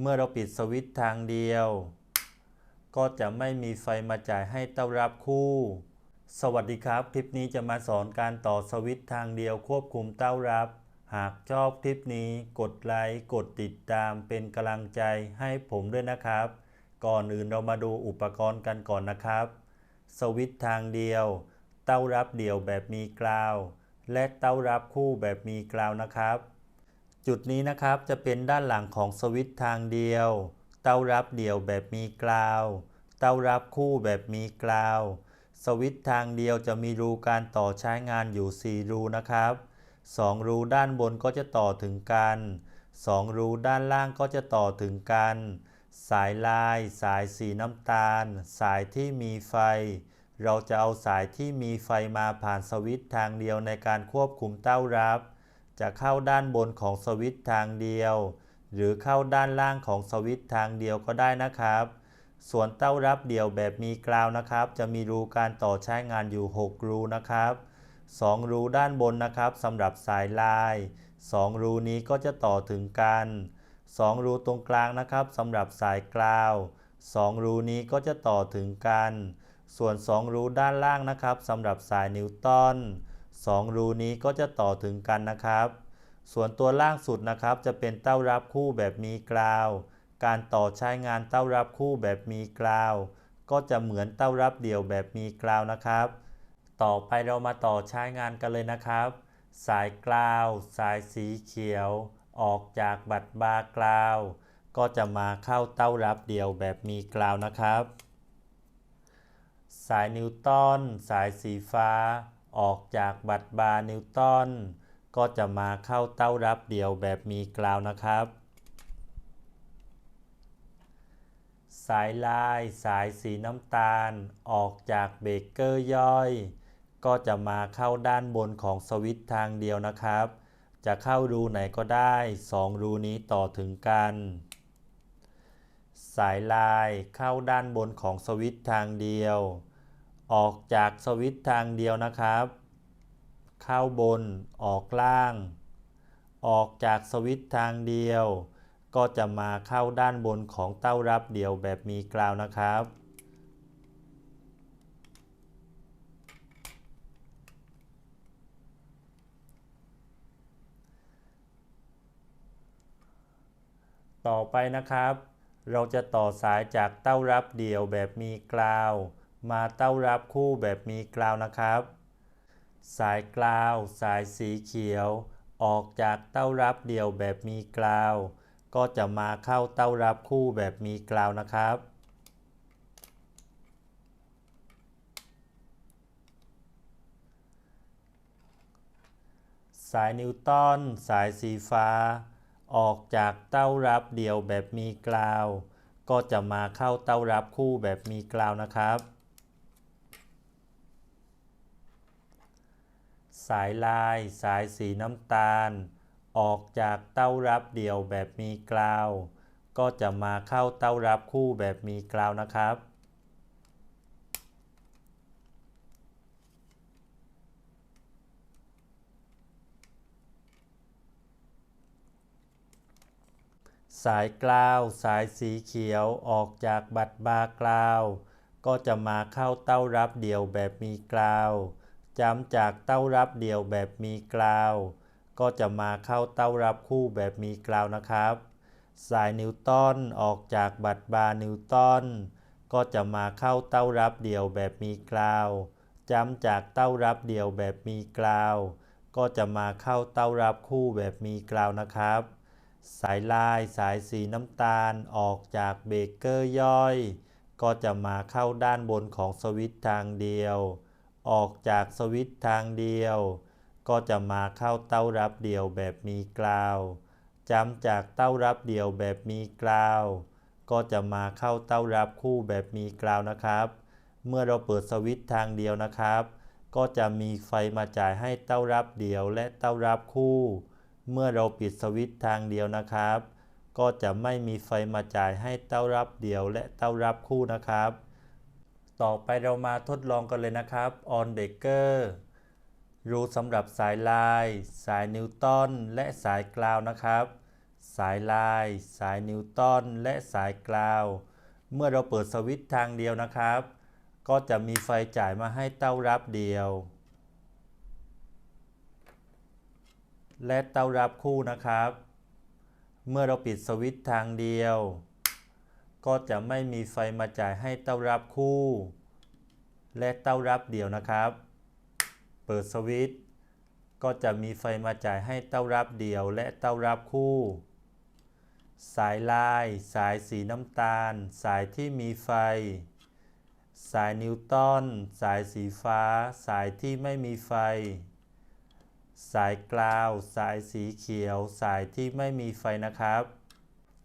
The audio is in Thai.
เมื่อเราปิดสวิตช์ทางเดียว ก็จะไม่มีไฟมาจ่ายให้เต้ารับคู่ สวัสดีครับ คลิปนี้จะมาสอนการต่อสวิตช์ทางเดียวควบคุมเต้ารับ หากชอบคลิปนี้กดไลค์กดติดตามเป็นกำลังใจให้ผมด้วยนะครับ ก่อนอื่นเรามาดูอุปกรณ์กันก่อนนะครับ สวิตช์ทางเดียว เต้ารับเดี่ยวแบบมีกราว และเต้ารับคู่แบบมีกราวนะครับ จุดนี้นะครับจะเป็นด้านหลังของสวิตช์ทางเดียว เต้ารับเดี่ยวแบบมีกราว เต้ารับคู่แบบมีกราว สวิตช์ทางเดียวจะมีรูการต่อใช้งานอยู่ 4 รูนะครับ 2 รูด้านบนก็จะต่อถึงกัน 2 รูด้านล่างก็จะต่อถึงกัน สายลาย สายสีน้ำตาล สายที่มีไฟ เราจะเอาสายที่มีไฟมาผ่านสวิตช์ทางเดียวในการควบคุมเต้ารับ จะเข้าด้านบนของสวิตช์ทางเดียว หรือเข้าด้านล่างของสวิตช์ทางเดียวก็ได้นะครับ ส่วนเต้ารับเดี่ยวแบบมีกราวนะครับ จะมีรูการต่อใช้งานอยู่ 6 รูนะครับ 2 รูด้านบนนะครับสำหรับสายลาย 2 รูนี้ก็จะต่อถึงกัน 2 รูตรงกลางนะครับสำหรับสายกราว 2 รูนี้ก็จะต่อถึงกัน ส่วน 2 รูด้านล่างนะครับสำหรับสายนิวตัน 2 รูนี้ก็จะต่อถึงกันนะครับ ส่วนตัวล่างสุดนะครับจะเป็นเต้ารับคู่แบบมีกราว การต่อใช้งานเต้ารับคู่แบบมีกราว ก็จะเหมือนเต้ารับเดี่ยวแบบมีกราวนะครับ ต่อไปเรามาต่อใช้งานกันเลยนะครับ สายกราว สายสีเขียว ออกจากบัตรบาร์กราว ก็จะมาเข้าเต้ารับเดี่ยวแบบมีกราวนะครับ สายนิวตันสายสีฟ้า ออกจากบัตรบาร์นิวตันก็จะมาเข้าเต้ารับเดี่ยวแบบมีกราวนะครับ สายลายสายสีน้ำตาล ออกจากเบรกเกอร์ย่อย ก็จะมาเข้าด้านบนของสวิตช์ทางเดียวนะครับ จะเข้ารูไหนก็ได้ 2 รูนี้ต่อถึงกัน สายลายเข้าด้านบนของสวิตช์ทางเดียว ออกจากสวิตทางเดียวนะครับ เข้าบนออกล่าง ออกจากสวิตทางเดียว ก็จะมาเข้าด้านบนของเต้ารับเดี่ยวแบบมีกราวนะครับต่อไปนะครับ เราจะต่อสายจากเต้ารับเดี่ยวแบบมีกราว มาเต้ารับคู่แบบมีกราวนะครับ สายกราว สายสีเขียว ออกจากเต้ารับเดี่ยวแบบมีกราว ก็จะมาเข้าเต้ารับคู่แบบมีกราวนะครับสายนิวตันสายสีฟ้า ออกจากเต้ารับเดี่ยวแบบมีกราว ก็จะมาเข้าเต้ารับคู่แบบมีกราวนะครับ สายลาย สายสีน้ำตาล ออกจากเต้ารับเดี่ยวแบบมีกราว ก็จะมาเข้าเต้ารับคู่แบบมีกราวนะครับ สายกราวสายสีเขียวออกจากบัตรบาร์กราว ก็จะมาเข้าเต้ารับเดี่ยวแบบมีกราว จำจากเต้ารับเดี่ยวแบบมีกราว ก็จะมาเข้าเต้ารับคู่แบบมีกราวนะครับ สายนิวตันออกจากบัตรบาร์นิวตันก็จะมาเข้าเต้ารับเดี่ยวแบบมีกราวจำจากเต้ารับเดี่ยวแบบมีกราว ก็จะมาเข้าเต้ารับคู่แบบมีกราวนะครับ สายลายสายสีน้ำตาลออกจากเบเกอร์ย่อย ก็จะมาเข้าด้านบนของสวิตช์ทางเดียว ออกจากสวิตช์ทางเดียว ก็จะมาเข้าเต้ารับเดี่ยวแบบมีกราวจำจากเต้ารับเดี่ยวแบบมีกราว ก็จะมาเข้าเต้ารับคู่แบบมีกราวนะครับ เมื่อเราเปิดสวิตช์ทางเดียวนะครับ ก็จะมีไฟมาจ่ายให้เต้ารับเดี่ยวและเต้ารับคู่ เมื่อเราปิดสวิตช์ทางเดียวนะครับ ก็จะไม่มีไฟมาจ่ายให้เต้ารับเดี่ยวและเต้ารับคู่นะครับ ต่อไปเรามาทดลองกันเลยนะครับ on breaker รูสำหรับสายลาย สายนิวตันและสายกราวนะครับ สายลาย สายนิวตันและสายกราว เมื่อเราเปิดสวิตช์ทางเดียวนะครับ ก็จะมีไฟจ่ายมาให้เต้ารับเดียว และเต้ารับคู่นะครับ เมื่อเราปิดสวิตช์ทางเดียว ก็จะไม่มีไฟมาจ่ายให้เต้ารับคู่ และเต้ารับเดียวนะครับ เปิดสวิตช์ก็จะมีไฟมาจ่ายให้เต้ารับเดียว และเต้ารับคู่ สายลาย สายสีน้ำตาล สายที่มีไฟ สายนิวตันสายสีฟ้า สายที่ไม่มีไฟ สายกราว สายสีเขียว สายที่ไม่มีไฟนะครับ